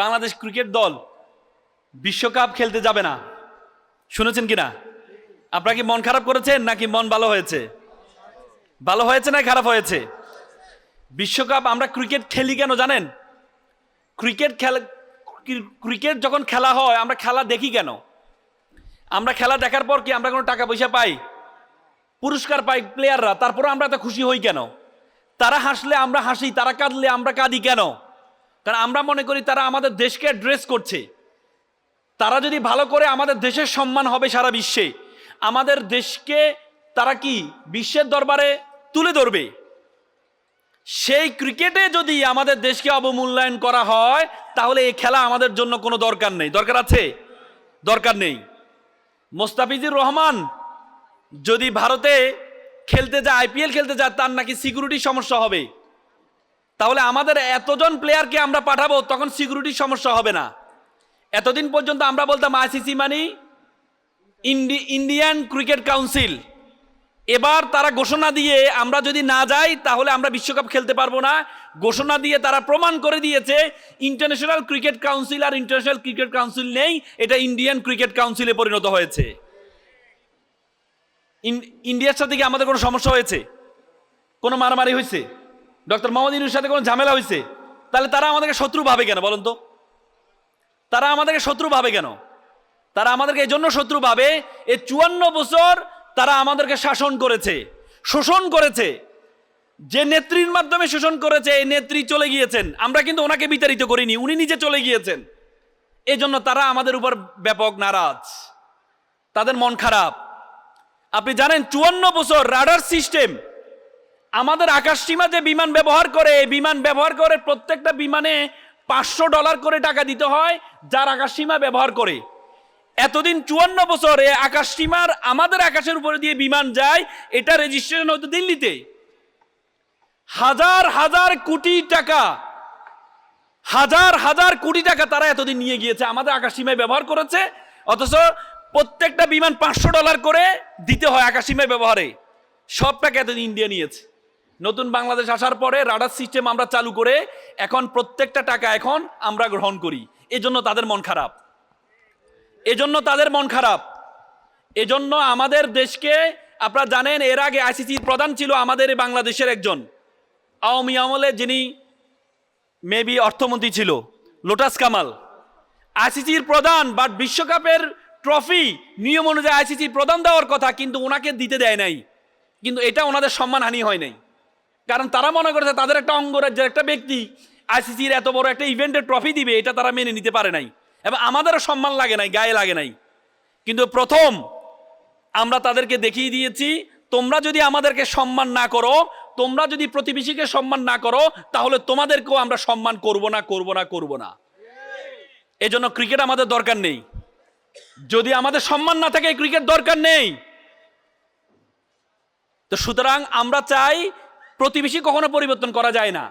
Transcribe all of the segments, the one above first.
Bangladesh cricket দল বিশ্বকাপ খেলতে যাবে না। শুনেছেন কি না আপনারা কি মন খারাপ করেছেন নাকি মন ভালো হয়েছে? ভালো হয়েছে না খারাপ হয়েছে? বিশ্বকাপ আমরা ক্রিকেট খেলি কেন জানেন? ক্রিকেট খেলা, ক্রিকেট যখন খেলা হয়, আমরা খেলা দেখি কেন? আমরা খেলা দেখার পর কি আমরা কোনো টাকা পয়সা পাই? পুরস্কার পাই প্লেয়াররা তারপরে আমরা এত খুশি হই কেন? তারা হাসলে আমরা হাসি, তারা কাঁদলে আমরা কাঁদি কেন? কারণ আমরা মনে করি তারা আমাদের দেশকে ড্রেস করছে। তারা যদি ভালো করে আমাদের দেশের সম্মান হবে সারা বিশ্বে, আমাদের দেশকে তারা কি বিশ্বের দরবারে তুলে ধরবে? সেই ক্রিকেটে যদি আমাদের দেশকে অবমূল্যায়ন করা হয়, তাহলে এই খেলা আমাদের জন্য কোনো দরকার নেই। দরকার আছে? দরকার নেই। মোস্তাফিজুর রহমান যদি ভারতে খেলতে যায় আইপিএল খেলতে যায়, তার নাকি সিকিউরিটি সমস্যা হবে। তাহলে আমাদের এতজন প্লেয়ারকে আমরা পাঠাবো, তখন সিকিউরিটির সমস্যা হবে না। এতদিন পর্যন্ত আমরা বলতাম আইসিসি মানে ইন্ডি, ইন্ডিয়ান ক্রিকেট কাউন্সিল। এবার তারা ঘোষণা দিয়ে আমরা যদি না যাই, তাহলে আমরা বিশ্বকাপ খেলতে পারব না। ঘোষণা দিয়ে তারা প্রমাণ করে দিয়েছে ইন্টারন্যাশনাল ক্রিকেট কাউন্সিল আর ইন্টারন্যাশনাল ক্রিকেট কাউন্সিল নেই, এটা ইন্ডিয়ান ক্রিকেট কাউন্সিলে পরিণত হয়েছে। ইন্ডিয়ার সাথে কি আমাদের কোনো সমস্যা হয়েছে? কোনো মারামারি হয়েছে? ডক্টর মোহাম্মদ ইনুর সাথে কোনো ঝামেলা হয়েছে? তাহলে তারা আমাদেরকে শত্রু ভাবে কেন বলুন তো? তারা আমাদেরকে শত্রু ভাবে কেন? তারা আমাদেরকে এই জন্য শত্রু ভাবে এই চুয়ান্ন বছর তারা আমাদেরকে শাসন করেছে, শোষণ করেছে। যে নেত্রীর মাধ্যমে শোষণ করেছে, এই নেত্রী চলে গিয়েছেন। আমরা কিন্তু ওনাকে বিতাড়িত করিনি, উনি নিজে চলে গিয়েছেন। এই জন্য তারা আমাদের উপর ব্যাপক নারাজ। তাদের মন খারাপ। আপনি জানেন, চুয়ান্ন বছর রাডার সিস্টেম আমাদের আকাশ সীমা যে বিমান ব্যবহার করে বিমান ব্যবহার করে প্রত্যেকটা বিমানে পাঁচশো ডলার করে টাকা দিতে হয়, যার আকাশ সীমা ব্যবহার করে। এতদিন চুয়ান্ন বছর আকাশ সীমার আমাদের আকাশের উপরে দিয়ে বিমান যায়, এটা রেজিস্ট্রেশন হতো দিল্লিতে। হাজার হাজার কোটি টাকা, হাজার হাজার কোটি টাকা তারা এতদিন নিয়ে গিয়েছে, আমাদের আকাশ সীমায় ব্যবহার করেছে, অথচ প্রত্যেকটা বিমান পাঁচশো ডলার করে দিতে হয় আকাশ সীমায় ব্যবহারে। সব টাকা এতদিন ইন্ডিয়া নিয়েছে। নতুন বাংলাদেশ আসার পরে রাডার সিস্টেম আমরা চালু করে এখন প্রত্যেকটা টাকা এখন আমরা গ্রহণ করি। এজন্য তাদের মন খারাপ। এজন্য তাদের মন খারাপ। এজন্য আমাদের দেশকে, আপনারা জানেন, এর আগে আইসিসির প্রধান ছিল আমাদের বাংলাদেশের একজন। আওয়ামী আমলে যিনি মেবি অর্থমন্ত্রী ছিল, লোটাস কামাল। আইসিসির প্রধান, বাট বিশ্বকাপের ট্রফি নিয়ম অনুযায়ী আইসিসির প্রধান দেওয়ার কথা, কিন্তু ওনাকে দিতে দেয় নাই। কিন্তু এটা ওনাদের সম্মানহানি হয় নাই। কারণ তারা মনে করেছে তাদের একটা অঙ্গরাজ্যের একটা ব্যক্তি আইসিসির এত বড় একটা ইভেন্টের ট্রফি দিবে, এটা তারা মেনে নিতে পারে নাই। এবং আমাদেরও সম্মান লাগে নাই, গায়ে লাগে নাই। কিন্তু প্রথম আমরা তাদেরকে দেখিয়ে দিয়েছি, তোমরা যদি আমাদেরকে সম্মান না করো, তোমরা যদি প্রতিবেশীকে সম্মান না করো, তাহলে তোমাদেরকেও আমরা সম্মান করব না করব না করব না। এজন্য ক্রিকেট আমাদের দরকার নেই। যদি আমাদের সম্মান না থাকে ক্রিকেট দরকার নেই। তো সুতরাং আমরা চাই প্রতিবেশী কখনো পরিবর্তন করা যায় না।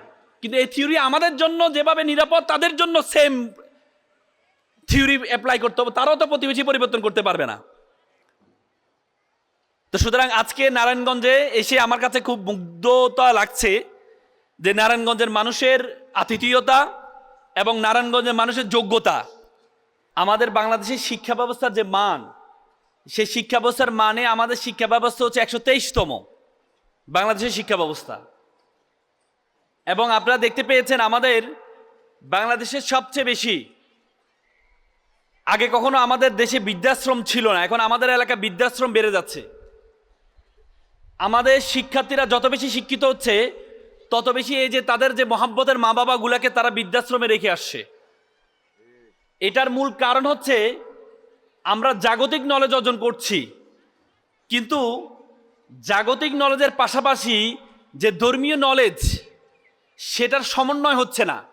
কিন্তু এই থিওরি আমাদের জন্য যেভাবে নিরাপদ, তাদের জন্য সেম থিওরি অ্যাপ্লাই করতে হবে। তারাও তো প্রতিবেশী পরিবর্তন করতে পারবে না। তো সুতরাং আজকে নারায়ণগঞ্জে এসে আমার কাছে খুব মুগ্ধতা লাগছে যে নারায়ণগঞ্জের মানুষের আতিথেয়তা এবং নারায়ণগঞ্জের মানুষের যোগ্যতা, আমাদের বাংলাদেশের শিক্ষা ব্যবস্থার যে মান, সেই শিক্ষা ব্যবস্থার মানে আমাদের শিক্ষা ব্যবস্থা হচ্ছে একশো তেইশতম। বাংলাদেশের শিক্ষা ব্যবস্থা। এবং আপনারা দেখতে পেয়েছেন আমাদের বাংলাদেশের সবচেয়ে বেশি, আগে কখনো আমাদের দেশে বৃদ্ধাশ্রম ছিল না, এখন আমাদের এলাকা বৃদ্ধাশ্রম বেড়ে যাচ্ছে। আমাদের শিক্ষার্থীরা যত বেশি শিক্ষিত হচ্ছে, তত বেশি এই যে তাদের যে মহাব্বতের মা বাবাগুলাকে তারা বৃদ্ধাশ্রমে রেখে আসছে। এটার মূল কারণ হচ্ছে আমরা জাগতিক নলেজ অর্জন করছি, কিন্তু জাগতিক নলেজের পাশাপাশি যে ধর্মীয় নলেজ সেটার সমন্বয় হচ্ছে না।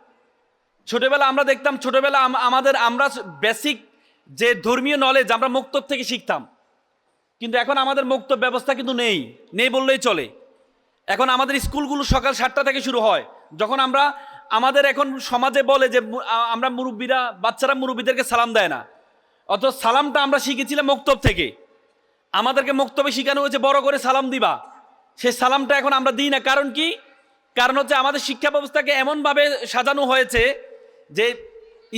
ছোটবেলা আমরা দেখতাম, ছোটবেলা আম- আমাদের, আমরা বেসিক যে ধর্মীয় নলেজ আমরা মুক্ত থেকে শিখতাম। কিন্তু এখন আমাদের মুক্ত ব্যবস্থা কিন্তু নেই নেই বললেই চলে। এখন আমাদের স্কুলগুলো সকাল সাতটা থেকে শুরু হয়। যখন আমরা, আমাদের এখন সমাজে বলে যে আমরা মুরব্বীরা, বাচ্চারা মুরব্বীদেরকে সালাম দেয় না। অত সালামটা আমরা শিখেছিলাম মক্তব থেকে। আমাদেরকে মক্তবে শেখানো হয়েছে, বড় করে সালাম দিবা। সে সালামটা এখন আমরা দিই না, কারণ কি? কারণ হচ্ছে আমাদের শিক্ষা ব্যবস্থাকে এমনভাবে সাজানো হয়েছে যে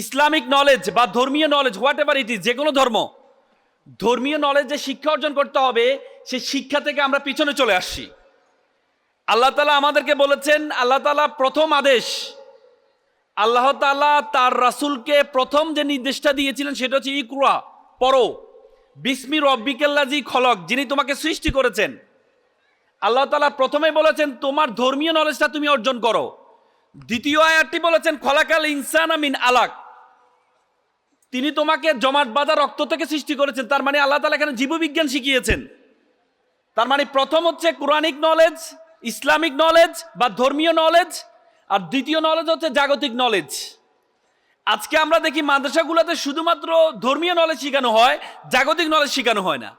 ইসলামিক নলেজ বা ধর্মীয় knowledge whatever it is যে কোনো ধর্ম, ধর্মীয় নলেজ যে শিক্ষা অর্জন করতে হবে সেই শিক্ষা থেকে আমরা পিছনে চলে আসছি। আল্লাহ তালা আমাদেরকে বলেছেন, আল্লাহ তালা প্রথম আদেশ, আল্লাহ তালা তার রাসূলকে প্রথম যে নির্দেশটা দিয়েছিলেন, সেটা হচ্ছে ইকরা, পড়ো। বিসমি রব্বিকেল্লাজি খলক, যিনি তোমাকে সৃষ্টি করেছেন। আল্লাহ তালা প্রথমে বলেছেন, তোমার ধর্মীয় নলেজটা তুমি অর্জন করো। দ্বিতীয় আয়াতটি বলেছেন, খলাকাল ইনসান আমিন আলাক। তিনি তোমাকে জমাট বাঁধা রক্ত থেকে সৃষ্টি করেছেন। তার মানে আল্লাহ তালা এখানে জীববিজ্ঞান শিখিয়েছেন। তার মানে প্রথম হচ্ছে কোরআনিক নলেজ ইসলামিক নলেজ বা ধর্মীয় নলেজ আর দ্বিতীয় নলেজ হচ্ছে জাগতিক নলেজ আজকে আমরা দেখি মাদ্রাসাগুলোতে শুধুমাত্র ধর্মীয় নলেজ শেখানো হয়, জাগতিক নলেজ শেখানো হয় না।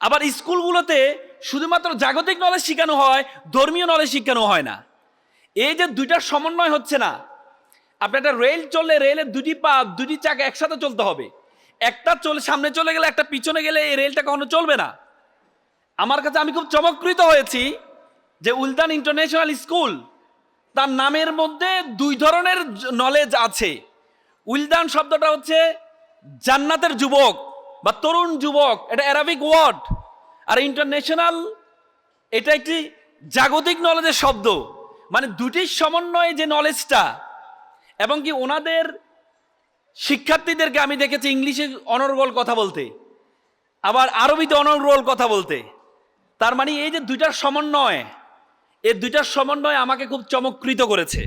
আবার স্কুলগুলোতে শুধুমাত্র জাগতিক নলেজ শেখানো হয়, ধর্মীয় নলেজ শেখানো হয় না। এই যে দুইটার সমন্বয় হচ্ছে না আপনার একটা রেল চললে রেলের দুটি পা, দুটি চাকা একসাথে চলতে হবে। একটা চলে, সামনে চলে গেলে, একটা পিছনে গেলে এই রেলটা কখনো চলবে না। আমার কাছে আমি খুব চমৎকৃত হয়েছি যে উলদান ইন্টারন্যাশনাল স্কুল তার নামের মধ্যে দুই ধরনের নলেজ আছে। উলদান শব্দটা হচ্ছে জান্নাতের যুবক বা তরুণ যুবক, এটা অ্যারাবিক ওয়ার্ড আর ইন্টারন্যাশনাল এটা একটি জাগতিক নলেজের শব্দ। মানে দুটির সমন্বয়ে যে নলেজটা এবং কি ওনাদের শিক্ষার্থীদেরকে আমি দেখেছি ইংলিশে অনর্গল কথা বলতে, আবার আরবিতে অনর্গল কথা বলতে। তার মানে এই যে দুইটার সমন্বয়, এই দুইটার সমন্বয় আমাকে খুব চমৎকৃত করেছে।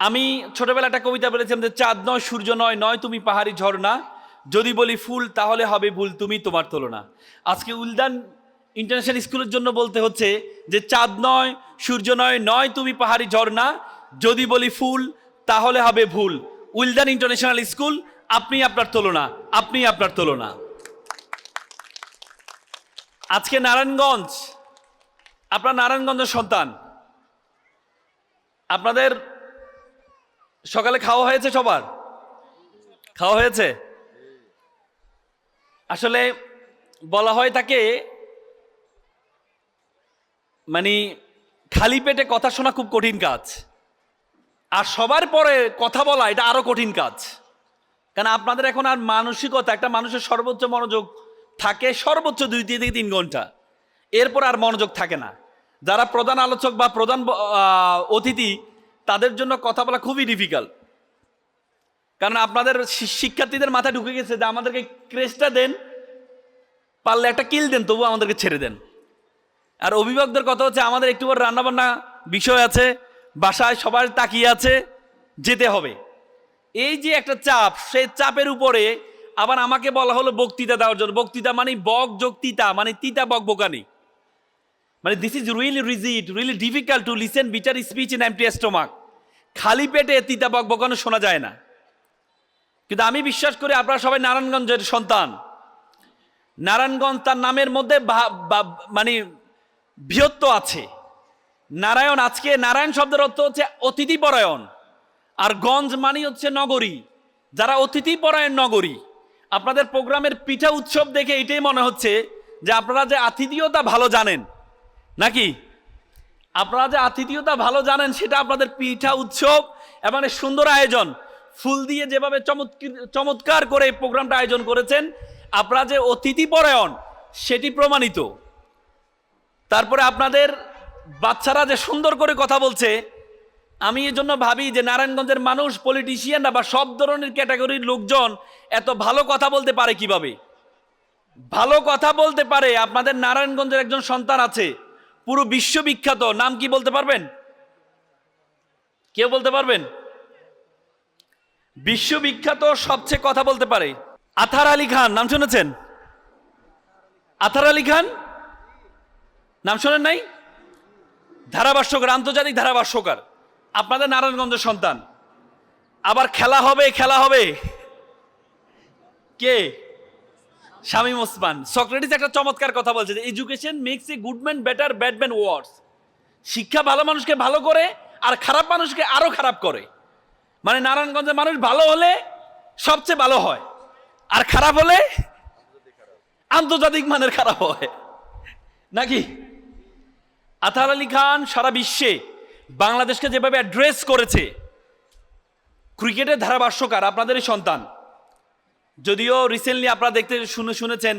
আমি ছোটবেলা একটা কবিতা বলেছিলাম যে, চাঁদ নয়, সূর্য নয় নয় তুমি পাহাড়ি ঝর্ণা। যদি বলি ফুল, তাহলে হবে ভুল, তুমি তোমার তুলনা। আজকে উলদান ইন্টারন্যাশনাল স্কুলের জন্য বলতে হচ্ছে যে, চাঁদ নয়, সূর্য নয় নয় তুমি পাহাড়ি ঝর্ণা। যদি বলি ফুল, তাহলে হবে ভুল। উলদান ইন্টারন্যাশনাল স্কুল, আপনি আপনার তুলনা, আপনি আপনার তুলনা। আজকে নারায়ণগঞ্জ, আপনার নারায়ণগঞ্জের সন্তান। আপনাদের সকালে খাওয়া হয়েছে সবার? খাওয়া হয়েছে? আসলে বলা হয় তাকে মানে খালি পেটে কথা শোনা খুব কঠিন কাজ। আর সবার পরে কথা বলা, এটা আরও কঠিন কাজ। কারণ আপনাদের এখন আর মানসিকতা, একটা মানুষের সর্বোচ্চ মনোযোগ থাকে সর্বোচ্চ দুই থেকে তিন ঘণ্টা। এরপর আর মনোযোগ থাকে না। যারা প্রধান আলোচক বা প্রধান অতিথি তাদের জন্য কথা বলা খুবই ডিফিকাল্ট কারণ আপনাদের শিক্ষার্থীদের মাথায় ঢুকে গেছে যে আমাদেরকে ক্রেজটা দেন, পারলে একটা কিল দেন তবু আমাদেরকে ছেড়ে দেন। আর অভিভাবকদের কথা হচ্ছে, আমাদের একটু পর রান্নাবান্না বিষয় আছে, বাসায় সবার তাকিয়ে আছে, যেতে হবে। এই যে একটা চাপ, সেই চাপের উপরে আবার আমাকে বলা হলো বক্তৃতা দেওয়ার জন্য। বক্তৃতা মানে বক যোগ তিতা মানে তিতা, বক বোকানি মানে this is really rigid really difficult to listen bitter speech in empty stomach খালি পেটে তিতা বক বকানো শোনা যায় না। কিন্তু আমি বিশ্বাস করি আপনারা সবাই নারায়ণগঞ্জের সন্তান। নারায়ণগঞ্জ তার নামের মধ্যে মানে বৃহত্ব আছে। নারায়ণ আজকে নারায়ণ শব্দের অর্থ হচ্ছে অতিথি পরায়ণ আর গঞ্জ মানে হচ্ছে নগরী। যারা অতিথি পরায়ণ নগরী, আপনাদের প্রোগ্রামের পিঠা উৎসব দেখে এটাই মনে হচ্ছে যে আপনারা যে আতিথীয়তা ভালো জানেন। নাকি? আপনারা যে আতিথিয়তা ভালো জানেন, সেটা আপনাদের পিঠা উৎসব এবং সুন্দর আয়োজন। ফুল দিয়ে যেভাবে চমৎকার করে প্রোগ্রামটা আয়োজন করেছেন, আপনারা যে অতিথি পরায়ণ, সেটি প্রমাণিত। তারপরে আপনাদের বাচ্চারা যে সুন্দর করে কথা বলছে, আমি এই জন্য ভাবি যে নারায়ণগঞ্জের মানুষ পলিটিশিয়ানরা বা সব ধরনের ক্যাটাগরির লোকজন এত ভালো কথা বলতে পারে কীভাবে? ভালো কথা বলতে পারে, আপনাদের নারায়ণগঞ্জের একজন সন্তান আছে পুরো বিশ্ববিখ্যাত, নাম কি বলতে পারবেন? কেউ বলতে পারবেন? বিশ্ববিখ্যাত সবচেয়ে কথা বলতে পারে। আথার আলী খান, নাম শুনেছেন? আথার আলী খান? নাম শোনেন নাই? ধারাভাষ্যকার, আন্তর্জাতিক ধারাভাষ্যকার। আপনাদের নারায়ণগঞ্জের সন্তান। আবার খেলা হবে খেলা হবে। কে? শামীম ওসমান, সক্রেটিস একটা চমৎকার কথা বলছে যে education makes a good man better bad man worse শিক্ষা ভালো মানুষকে ভালো করে আর খারাপ মানুষকে আরও খারাপ করে। মানে নারায়ণগঞ্জের মানুষ ভালো হলে সবচেয়ে ভালো হয়, আর খারাপ হলে আন্তর্জাতিক মানের খারাপ হয়। নাকি? আতার আলী খান সারা বিশ্বে বাংলাদেশকে যেভাবে অ্যাড্রেস করেছে ক্রিকেটের ধারাভাষ্যকার, আপনাদেরই সন্তান। যদিও রিসেন্টলি আপনারা দেখতে শুনে শুনেছেন